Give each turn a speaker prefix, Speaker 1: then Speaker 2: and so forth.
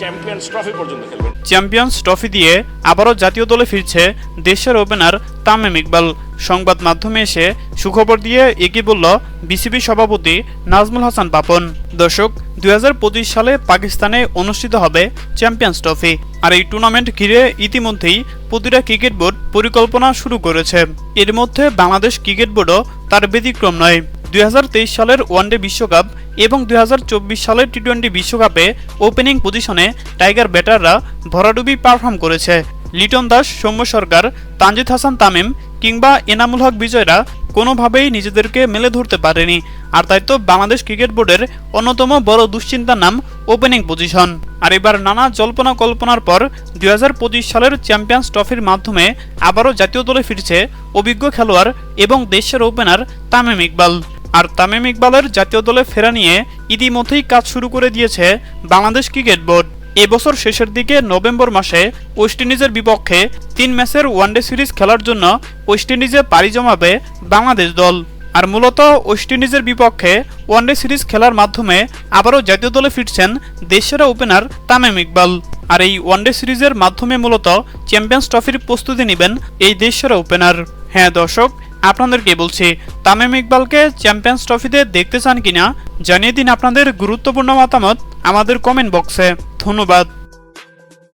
Speaker 1: Champions trophy
Speaker 2: champions trophy দিয়ে আবারও জাতীয় দলে ফিরছে দেশের ওপেনার তামিম ইকবাল। সংবাদ মাধ্যমে এসে সুখবর দিয়ে এগিয়ে বলল বিসিবি সভাপতি নাজমুল হাসান পাপন। দর্শক, দুই হাজার পঁচিশ সালে পাকিস্তানে অনুষ্ঠিত হবে চ্যাম্পিয়ন্স ট্রফি আর এই টুর্নামেন্ট ঘিরে ইতিমধ্যেই প্রতিটা ক্রিকেট বোর্ড পরিকল্পনা শুরু করেছে। এর মধ্যে বাংলাদেশ ক্রিকেট বোর্ডও তার ব্যতিক্রম নয়। দুই হাজার তেইশ সালের ওয়ানডে বিশ্বকাপ এবং দুই হাজার চব্বিশ সালের টি টোয়েন্টি বিশ্বকাপে ওপেনিং পজিশনে টাইগার ব্যাটাররা ভরাডুবি পারফর্ম করেছে। লিটন দাস, সৌম্য সরকার, তানজিদ হাসান তামিম কিংবা এনামুল হক বিজয়রা কোনোভাবেই নিজেদেরকে মেলে ধরতে পারেনি। আর তাই তো বাংলাদেশ ক্রিকেট বোর্ডের অন্যতম বড় দুশ্চিন্তার নাম ওপেনিং পজিশন। আর এবার নানা জল্পনা কল্পনার পর দুই হাজার পঁচিশ সালের চ্যাম্পিয়ন্স ট্রফির মাধ্যমে আবারও জাতীয় দলে ফিরছে অভিজ্ঞ খেলোয়াড় এবং দেশের ওপেনার তামিম ইকবাল। আর তামিম ইকবালের জাতীয় দলে ফেরা নিয়ে ইতিমধ্যেই কাজ শুরু করে দিয়েছে বাংলাদেশ ক্রিকেট বোর্ড। এবছর শেষের দিকে নভেম্বর মাসে ওয়েস্ট ইন্ডিজের বিপক্ষে তিন ম্যাচের ওয়ানডে সিরিজ খেলার জন্য ওয়েস্ট ইন্ডিজে পাড়ি জমাবে বাংলাদেশ দল। আর মূলত ওয়েস্ট ইন্ডিজের বিপক্ষে ওয়ানডে সিরিজ খেলার মাধ্যমে আবারও জাতীয় দলে ফিরছেন দেশের ওপেনার তামিম ইকবাল। আর এই ওয়ানডে সিরিজের মাধ্যমে মূলত চ্যাম্পিয়ন্স ট্রফির প্রস্তুতি নেবেন এই দেশের ওপেনার। হ্যাঁ দর্শক আপনাদেরকে বলছি, তামিম ইকবালকে চ্যাম্পিয়ন্স ট্রফিতে দেখতে চান কিনা জানিয়ে দিন আপনাদের গুরুত্বপূর্ণ মতামত আমাদের কমেন্ট বক্সে ধন্যবাদ।